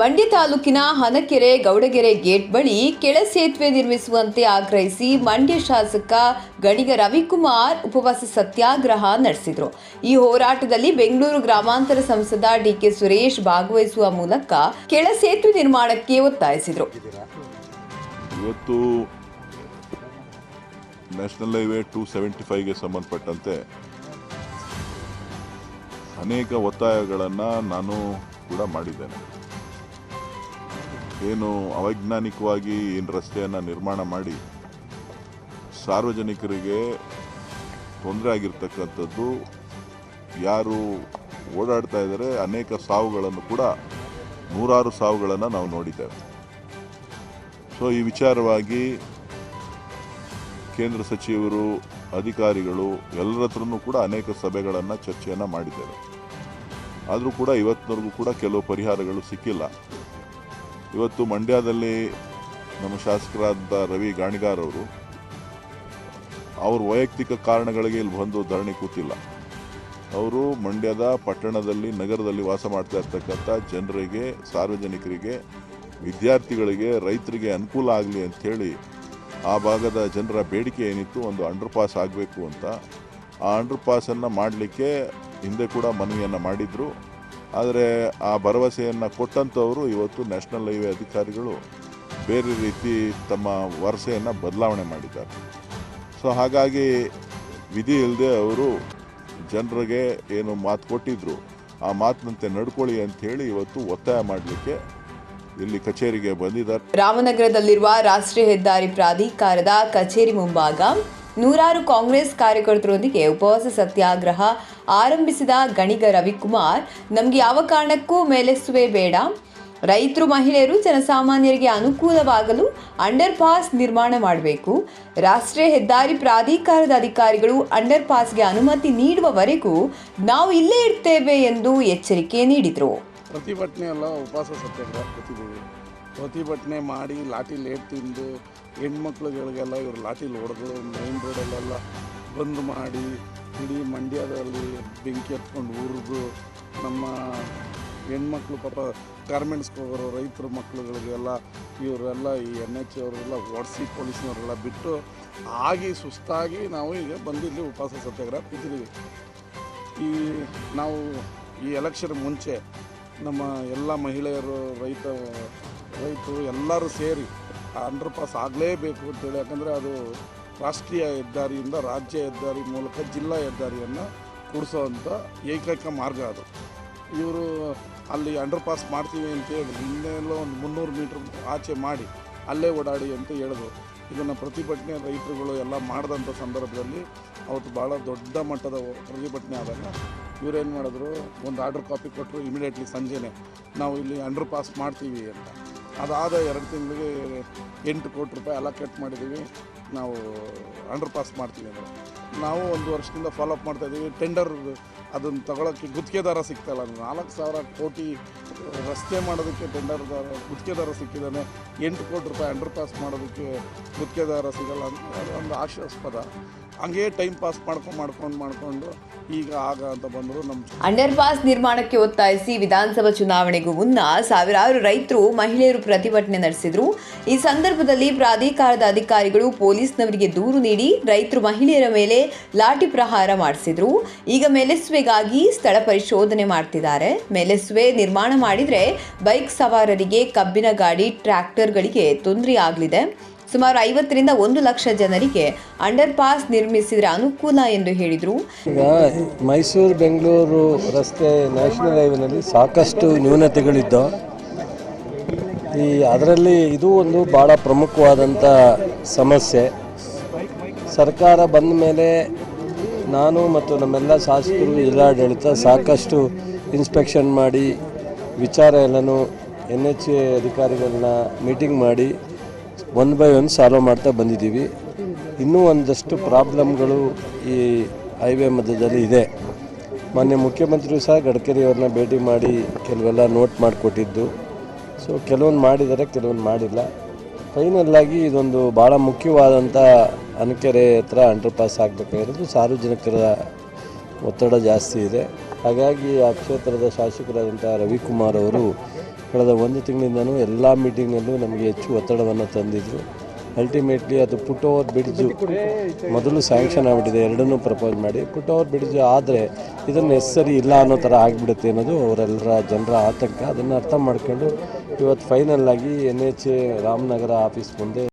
ಮಂಡ್ಯ ತಾಲೂಕಿನ ಹನಕೆರೆ ಗೌಡಗೆರೆ ಗೇಟ್ ಬಳಿ ಕೆಳ ಸೇತುವೆ ನಿರ್ಮಿಸುವಂತೆ ಆಗ್ರಹಿಸಿ ಮಂಡ್ಯ ಶಾಸಕ ಗಣಿಗ ರವಿಕುಮಾರ್ ಉಪವಾಸ ಸತ್ಯಾಗ್ರಹ ನಡೆಸಿದರು. ಈ ಹೋರಾಟದಲ್ಲಿ ಬೆಂಗಳೂರು ಗ್ರಾಮಾಂತರ ಸಂಸದ ಡಿಕೆ ಸುರೇಶ್ ಭಾಗವಹಿಸುವ ಮೂಲಕ ಕೆಳ ಸೇತುವೆ ನಿರ್ಮಾಣಕ್ಕೆ ಒತ್ತಾಯಿಸಿದರು. ಇವತ್ತು ನ್ಯಾಷನಲ್ ಹೈವೇ ಟು ಸೆವೆಂಟಿ ಫೈವ್ಗೆ ಸಂಬಂಧಪಟ್ಟಂತೆ ಅನೇಕ ಒತ್ತಾಯಗಳನ್ನು ನಾನು ಕೂಡ ಮಾಡಿದ್ದೇನೆ. ಏನು ಅವೈಜ್ಞಾನಿಕವಾಗಿ ಏನು ರಸ್ತೆಯನ್ನು ನಿರ್ಮಾಣ ಮಾಡಿ ಸಾರ್ವಜನಿಕರಿಗೆ ತೊಂದರೆ ಆಗಿರ್ತಕ್ಕಂಥದ್ದು, ಯಾರು ಓಡಾಡ್ತಾ ಇದ್ದಾರೆ, ಅನೇಕ ಸಾವುಗಳನ್ನು ಕೂಡ ನೂರಾರು ಸಾವುಗಳನ್ನು ನಾವು ನೋಡಿದ್ದೇವೆ. ಸೊ ಈ ವಿಚಾರವಾಗಿ ಕೇಂದ್ರ ಸಚಿವರು, ಅಧಿಕಾರಿಗಳು ಎಲ್ಲರ ಹತ್ರನೂ ಕೂಡ ಅನೇಕ ಸಭೆಗಳನ್ನು ಚರ್ಚೆಯನ್ನು ಮಾಡಿದ್ದೇವೆ. ಆದರೂ ಕೂಡ ಇವತ್ತಿನವರೆಗೂ ಕೂಡ ಕೆಲವು ಪರಿಹಾರಗಳು ಸಿಕ್ಕಿಲ್ಲ. ಇವತ್ತು ಮಂಡ್ಯದಲ್ಲಿ ನಮ್ಮ ಶಾಸಕರಾದ ರವಿ ಗಾಣಿಗಾರ್ ಅವರು, ಅವ್ರ ವೈಯಕ್ತಿಕ ಕಾರಣಗಳಿಗೆ ಇಲ್ಲಿ ಬಂದು ಧರಣಿ ಕೂತಿಲ್ಲ. ಅವರು ಮಂಡ್ಯದ ಪಟ್ಟಣದಲ್ಲಿ, ನಗರದಲ್ಲಿ ವಾಸ ಮಾಡ್ತಾ ಇರ್ತಕ್ಕಂಥ ಜನರಿಗೆ, ಸಾರ್ವಜನಿಕರಿಗೆ, ವಿದ್ಯಾರ್ಥಿಗಳಿಗೆ, ರೈತರಿಗೆ ಅನುಕೂಲ ಆಗಲಿ ಅಂಥೇಳಿ ಆ ಭಾಗದ ಜನರ ಬೇಡಿಕೆ ಏನಿತ್ತು ಒಂದು ಅಂಡರ್ ಪಾಸ್ ಆಗಬೇಕು ಅಂತ. ಆ ಅಂಡರ್ ಪಾಸನ್ನು ಮಾಡಲಿಕ್ಕೆ ಹಿಂದೆ ಕೂಡ ಮನವಿಯನ್ನು ಮಾಡಿದರು. ಆದರೆ ಆ ಭರವಸೆಯನ್ನು ಕೊಟ್ಟಂಥವರು ಇವತ್ತು ನ್ಯಾಷನಲ್ ಹೈವೇ ಅಧಿಕಾರಿಗಳು ಬೇರೆ ರೀತಿ ತಮ್ಮ ವರಸೆಯನ್ನು ಬದಲಾವಣೆ ಮಾಡಿದ್ದಾರೆ. ಸೊ ಹಾಗಾಗಿ ವಿಧಿ ಇಲ್ಲದೆ ಅವರು ಜನರಿಗೆ ಏನು ಮಾತು ಕೊಟ್ಟಿದ್ರು, ಆ ಮಾತಿನಂತೆ ನಡ್ಕೊಳ್ಳಿ ಅಂಥೇಳಿ ಇವತ್ತು ಒತ್ತಾಯ ಮಾಡಲಿಕ್ಕೆ ಇಲ್ಲಿ ಕಚೇರಿಗೆ ಬಂದಿದ್ದಾರೆ. ರಾಮನಗರದಲ್ಲಿರುವ ರಾಷ್ಟ್ರೀಯ ಹೆದ್ದಾರಿ ಪ್ರಾಧಿಕಾರದ ಕಚೇರಿ ಮುಂಭಾಗ ನೂರಾರು ಕಾಂಗ್ರೆಸ್ ಕಾರ್ಯಕರ್ತರೊಂದಿಗೆ ಉಪವಾಸ ಸತ್ಯಾಗ್ರಹ ಆರಂಭಿಸಿದ ಗಣಿಗ ರವಿಕುಮಾರ್, ನಮಗೆ ಯಾವ ಕಾರಣಕ್ಕೂ ಮೇಲೆಸುವೆ ಬೇಡ. ರೈತರು, ಮಹಿಳೆಯರು ಜನಸಾಮಾನ್ಯರಿಗೆ ಅನುಕೂಲವಾಗಲು ಅಂಡರ್ ಪಾಸ್ ನಿರ್ಮಾಣ ಮಾಡಬೇಕು. ರಾಷ್ಟ್ರೀಯ ಹೆದ್ದಾರಿ ಪ್ರಾಧಿಕಾರದ ಅಧಿಕಾರಿಗಳು ಅಂಡರ್ ಪಾಸ್ಗೆ ಅನುಮತಿ ನೀಡುವವರೆಗೂ ನಾವು ಇಲ್ಲೇ ಇರ್ತೇವೆ ಎಂದು ಎಚ್ಚರಿಕೆ ನೀಡಿದರು. ಪ್ರತಿಭಟನೆ ಎಲ್ಲ ಉಪವಾಸ ಸತ್ಯಾಗ್ರಹ ಪ್ರತಿಭಟನೆ. ಮಾಡಿ ಲಾಠಿ ಲೇಟ್ ತಿಂದು ಹೆಣ್ಮಕ್ಳುಗಳಿಗೆಲ್ಲ ಇವರು ಲಾಠಿಲಿ ಹೊಡೆದು ಮೈನ್ ರೋಡಲ್ಲೆಲ್ಲ ಬಂದು ಮಾಡಿ ಇಡೀ ಮಂಡ್ಯದಲ್ಲಿ ಬೆಂಕಿ ಹತ್ಕೊಂಡು ಉರಿದು, ನಮ್ಮ ಹೆಣ್ಮಕ್ಳು ಪಾಪ ಗಾರ್ಮೆಂಟ್ಸ್ಗೆ ಹೋಗೋರು ರೈತರ ಮಕ್ಳುಗಳಿಗೆಲ್ಲ ಇವರೆಲ್ಲ ಈ ಎನ್ ಎಚ್ ಅವರೆಲ್ಲ ಒಡಿಸಿ ಪೊಲೀಸ್ನವರೆಲ್ಲ ಬಿಟ್ಟು ಆಗಿ ಸುಸ್ತಾಗಿ ನಾವು ಈಗ ಬಂದಿಲ್ಲಿ ಉಪವಾಸ ಸತ್ಯಾಗ್ರಹ ಕೂತಿದ್ದೀವಿ. ಈ ನಾವು ಈ ಎಲೆಕ್ಷನ್ ಮುಂಚೆ ನಮ್ಮ ಎಲ್ಲ ಮಹಿಳೆಯರು, ರೈತ, ರೈತರು ಎಲ್ಲರೂ ಸೇರಿ ಅಂಡರ್ ಪಾಸ್ ಆಗಲೇಬೇಕು ಅಂತೇಳಿ. ಯಾಕಂದರೆ ಅದು ರಾಷ್ಟ್ರೀಯ ಹೆದ್ದಾರಿಯಿಂದ ರಾಜ್ಯ ಹೆದ್ದಾರಿ ಮೂಲಕ ಜಿಲ್ಲಾ ಹೆದ್ದಾರಿಯನ್ನು ಕೂಡಿಸೋವಂಥ ಏಕೈಕ ಮಾರ್ಗ ಅದು. ಇವರು ಅಲ್ಲಿ ಅಂಡರ್ ಪಾಸ್ ಮಾಡ್ತೀವಿ ಅಂತ ಹೇಳಿ ಹಿಂದೆಲ್ಲೋ ಒಂದು ಮುನ್ನೂರು ಮೀಟ್ರ್ ಆಚೆ ಮಾಡಿ ಅಲ್ಲೇ ಓಡಾಡಿ ಅಂತ ಹೇಳಿದ್ರು ಇದನ್ನು ಪ್ರತಿಭಟನೆ ರೈತರುಗಳು ಎಲ್ಲ ಮಾಡಿದಂಥ ಸಂದರ್ಭದಲ್ಲಿ ಅವತ್ತು ಭಾಳ ದೊಡ್ಡ ಮಟ್ಟದ ಪ್ರತಿಭಟನೆ ಆದಾಗ ಇವರೇನು ಮಾಡಿದ್ರು, ಒಂದು ಆರ್ಡರ್ ಕಾಪಿ ಕೊಟ್ಟರು ಇಮಿಡಿಯೇಟ್ಲಿ ಸಂಜೆನೆ. ನಾವು ಇಲ್ಲಿ ಅಂಡರ್ ಪಾಸ್ ಮಾಡ್ತೀವಿ ಅಂತ. ಅದಾದ ಎರಡು ತಿಂಗಳಿಗೆ ಎಂಟು ಕೋಟಿ ರೂಪಾಯಿ ಅಲೋಕೇಟ್ ಮಾಡಿದ್ದೀವಿ. ನಾವು ಅಂಡರ್ ಪಾಸ್ ಮಾಡ್ತೀವಿ ಅಂದರೆ. ನಾವು ಒಂದು ವರ್ಷದಿಂದ ಫಾಲೋಅಪ್ ಮಾಡ್ತಾ ಇದ್ದೀವಿ ಟೆಂಡರ್ ಅದನ್ನು ತಗೊಳ್ಳೋಕ್ಕೆ ಗುತ್ತಿಗೆದಾರ ಸಿಗ್ತಾಯಿಲ್ಲ ನಾಲ್ಕು ಸಾವಿರ ಕೋಟಿ ರಸ್ತೆ ಮಾಡೋದಕ್ಕೆ ಟೆಂಡರ್ದಾರ ಗುತ್ತಿಗೆದಾರ ಸಿಕ್ಕಿದ್ದಾನೆ. ಎಂಟು ಕೋಟಿ ರೂಪಾಯಿ ಅಂಡರ್ ಪಾಸ್ ಮಾಡೋದಕ್ಕೆ ಗುತ್ತಿಗೆದಾರ ಸಿಗಲ್ಲ ಅಂತ ಒಂದು ಆಶಾಸ್ಪದ ಹಂಗೇ ಟೈಮ್ ಪಾಸ್ ಮಾಡ್ಕೊಂಡು ಮಾಡ್ಕೊಂಡು ಮಾಡ್ಕೊಂಡು ಈಗ ಆಗ ಅಂತ ಬಂದರು ನಮ್ಮ ಅಂಡರ್ ಪಾಸ್ ನಿರ್ಮಾಣಕ್ಕೆ ಒತ್ತಾಯಿಸಿ ವಿಧಾನಸಭಾ ಚುನಾವಣೆಗೂ ಮುನ್ನ ಸಾವಿರಾರು ರೈತರು, ಮಹಿಳೆಯರು ಪ್ರತಿಭಟನೆ ನಡೆಸಿದ್ರು. ಈ ಸಂದರ್ಭದಲ್ಲಿ ಪ್ರಾಧಿಕಾರದ ಅಧಿಕಾರಿಗಳು ಪೊಲೀಸ್ನವರಿಗೆ ದೂರು ನೀಡಿ ರೈತರು ಮಹಿಳೆಯರ ಮೇಲೆ ಲಾಠಿ ಪ್ರಹಾರ ಮಾಡಿಸಿದ್ರು. ಈಗ ಮೇಲೆಸ್ವೆಗಾಗಿ ಸ್ಥಳ ಪರಿಶೋಧನೆ ಮಾಡ್ತಿದ್ದಾರೆ. ಮೇಲೆಸುವೆ ನಿರ್ಮಾಣ ಮಾಡಿದ್ರೆ ಬೈಕ್ ಸವಾರರಿಗೆ ಕಬ್ಬಿನ ಗಾಡಿ, ಟ್ರ್ಯಾಕ್ಟರ್ಗಳಿಗೆ ತೊಂದರೆ ಆಗಲಿದೆ ಸುಮಾರು ಐವತ್ತರಿಂದ ಒಂದು ಲಕ್ಷ ಜನರಿಗೆ ಅಂಡರ್ ಪಾಸ್ ನಿರ್ಮಿಸಿದ್ರೆ ಅನುಕೂಲ ಎಂದು ಹೇಳಿದರು. ಈಗ ಮೈಸೂರು, ಬೆಂಗಳೂರು ರಸ್ತೆ ನ್ಯಾಷನಲ್ ಹೈವೇನಲ್ಲಿ ಸಾಕಷ್ಟು ನ್ಯೂನತೆಗಳಿದ್ದು ಈ ಅದರಲ್ಲಿ ಇದು ಒಂದು ಭಾಳ ಪ್ರಮುಖವಾದಂಥ ಸಮಸ್ಯೆ. ಸರ್ಕಾರ ಬಂದ ಮೇಲೆ ನಾನು ಮತ್ತು ನಮ್ಮೆಲ್ಲ ಶಾಸಕರು, ಜಿಲ್ಲಾಡಳಿತ ಸಾಕಷ್ಟು ಇನ್ಸ್ಪೆಕ್ಷನ್ ಮಾಡಿ ವಿಚಾರ ಎಲ್ಲನೂ ಎನ್ ಎಚ್ ಎ ಅಧಿಕಾರಿಗಳನ್ನ ಮೀಟಿಂಗ್ ಮಾಡಿ ಒನ್ ಬೈ ಒನ್ ಸಾಲ್ವ್ ಮಾಡ್ತಾ ಬಂದಿದ್ದೀವಿ. ಇನ್ನೂ ಒಂದಷ್ಟು ಪ್ರಾಬ್ಲಮ್ಗಳು ಈ ಹೈವೇ ಮಧ್ಯದಲ್ಲಿ ಇದೆ. ಮಾನ್ಯ ಮುಖ್ಯಮಂತ್ರಿಯೂ ಸಹ ಗಡ್ಕರಿ ಅವ್ರನ್ನ ಭೇಟಿ ಮಾಡಿ ಕೆಲವೆಲ್ಲ ನೋಟ್ ಮಾಡಿಕೊಟ್ಟಿದ್ದು. ಸೊ ಕೆಲವೊಂದು ಮಾಡಿದ್ದಾರೆ, ಕೆಲವೊಂದು ಮಾಡಿಲ್ಲ. ಫೈನಲ್ಲಾಗಿ ಇದೊಂದು ಭಾಳ ಮುಖ್ಯವಾದಂಥ ಅನಕೆರೆ ಹತ್ರ ಅಂಡರ್ ಪಾಸ್ ಆಗಬೇಕಾಗಿರೋದು ಸಾರ್ವಜನಿಕರ ಒತ್ತಡ ಜಾಸ್ತಿ ಇದೆ. ಹಾಗಾಗಿ ಆ ಕ್ಷೇತ್ರದ ಶಾಸಕರಾದಂಥ ರವಿಕುಮಾರ್ ಅವರು ಕಳೆದ ಒಂದು ತಿಂಗಳಿಂದನೂ ಎಲ್ಲ ಮೀಟಿಂಗ್ನಲ್ಲೂ ನಮಗೆ ಹೆಚ್ಚು ಒತ್ತಡವನ್ನು ತಂದಿದ್ದರು ಅಲ್ಟಿಮೇಟ್ಲಿ ಅದು ಪುಟ್ ಓವರ್ ಬ್ರಿಡ್ಜು ಮೊದಲು ಸ್ಯಾಂಕ್ಷನ್ ಆಗಿಬಿಟ್ಟಿದೆ, ಎರಡನ್ನೂ ಪ್ರಪೋಸ್ ಮಾಡಿ. ಪುಟ್ ಓವರ್ ಬ್ರಿಡ್ಜ್ ಆದರೆ ಇದನ್ನು ನೆಸರಿ ಇಲ್ಲ ಅನ್ನೋ ಥರ ಆಗಿಬಿಡುತ್ತೆ ಅನ್ನೋದು ಅವರೆಲ್ಲರ ಜನರ ಆತಂಕ. ಅದನ್ನು ಅರ್ಥ ಮಾಡ್ಕೊಂಡು ಇವತ್ತು ಫೈನಲ್ ಆಗಿ N H A Ramanagara office ಮುಂದೆ